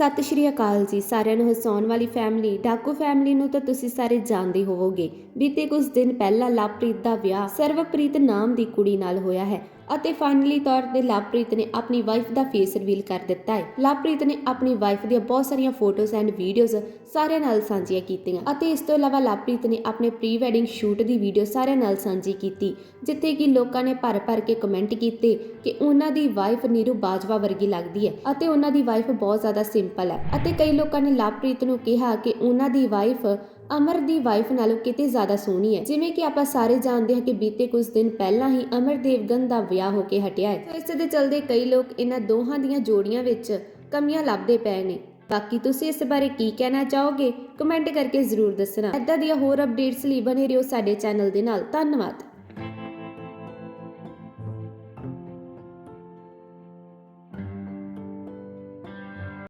ਸਤਿ ਸ਼੍ਰੀ ਅਕਾਲ ਜੀ, ਸਾਰਿਆਂ ਨੂੰ ਹਸਾਉਣ ਵਾਲੀ ਫੈਮਿਲੀ ਡਾਕੂ ਫੈਮਿਲੀ ਨੂੰ ਤਾਂ ਤੁਸੀਂ ਸਾਰੇ ਜਾਣਦੇ ਹੋਵੋਗੇ, ਬੀਤੇ ਕੁਝ ਦਿਨ ਪਹਿਲਾਂ ਲਵਪ੍ਰੀਤ ਦਾ ਵਿਆਹ ਸਰਵਪ੍ਰੀਤ ਨਾਮ ਦੀ ਕੁੜੀ ਨਾਲ ਹੋਇਆ ਹੈ ਅਤੇ ਫਾਈਨਲੀ ਤੌਰ ਤੇ ਲਵਪ੍ਰੀਤ ਨੇ ਆਪਣੀ ਵਾਈਫ ਦਾ ਫੇਸ ਰਿਵੀਲ ਕਰ ਦਿੱਤਾ ਹੈ। ਲਵਪ੍ਰੀਤ ਨੇ ਆਪਣੀ ਵਾਈਫ ਦੀਆਂ ਬਹੁਤ ਸਾਰੀਆਂ ਫੋਟੋਜ਼ ਐਂਡ ਵੀਡੀਓਜ਼ ਸਾਰਿਆਂ ਨਾਲ ਸਾਂਝੀਆਂ ਕੀਤੀਆਂ ਅਤੇ ਇਸ ਤੋਂ ਇਲਾਵਾ ਲਵਪ੍ਰੀਤ ਨੇ ਆਪਣੇ ਪ੍ਰੀ ਵੈਡਿੰਗ ਸ਼ੂਟ ਦੀ ਵੀਡੀਓ ਸਾਰਿਆਂ ਨਾਲ ਸਾਂਝੀ ਕੀਤੀ, ਜਿੱਥੇ ਕਿ ਲੋਕਾਂ ਨੇ ਭਰ-ਭਰ ਕੇ ਕਮੈਂਟ ਕੀਤੇ ਕਿ ਉਹਨਾਂ ਦੀ ਵਾਈਫ ਨੀਰੂ ਬਾਜਵਾ ਵਰਗੀ ਲੱਗਦੀ ਹੈ ਅਤੇ ਉਹਨਾਂ ਦੀ ਵਾਈਫ ਬਹੁਤ ਜ਼ਿਆਦਾ ਸਿੰਪਲ ਹੈ। ਅਤੇ ਕਈ ਲੋਕਾਂ ਨੇ ਲਵਪ੍ਰੀਤ ਨੂੰ ਕਿਹਾ ਕਿ ਉਹਨਾਂ ਦੀ ਵਾਈਫ ਅਮਰ ਦੀ ਵਾਈਫ ਨਾਲੋਂ ਕਿਤੇ ਜ਼ਿਆਦਾ ਸੋਹਣੀ ਹੈ। ਜਿਵੇਂ ਕਿ ਆਪਾਂ ਸਾਰੇ ਜਾਣਦੇ ਹਾਂ ਕਿ ਬੀਤੇ ਕੁਝ ਦਿਨ ਪਹਿਲਾਂ ਹੀ ਅਮਰ ਦੇਵਗਨ ਦਾ ਵਿਆਹ ਹੋ ਕੇ ਹਟਿਆ ਹੈ। ਇਸ ਦੇ ਚਲਦੇ ਕਈ ਲੋਕ ਇਹਨਾਂ ਦੋਹਾਂ ਦੀਆਂ ਜੋੜੀਆਂ ਵਿੱਚ ਕਮੀਆਂ ਲੱਭਦੇ ਪਏ ਨੇ। ਬਾਕੀ ਤੁਸੀਂ ਇਸ ਬਾਰੇ ਕੀ ਕਹਿਣਾ ਚਾਹੋਗੇ? ਕਮੈਂਟ ਕਰਕੇ ਜ਼ਰੂਰ ਦੱਸਣਾ। ਇੱਦਾਂ ਦੀਆਂ ਹੋਰ ਅਪਡੇਟਸ ਲਈ ਬਨੇ ਰਹੋ ਸਾਡੇ ਚੈਨਲ ਦੇ ਨਾਲ। ਧੰਨਵਾਦ।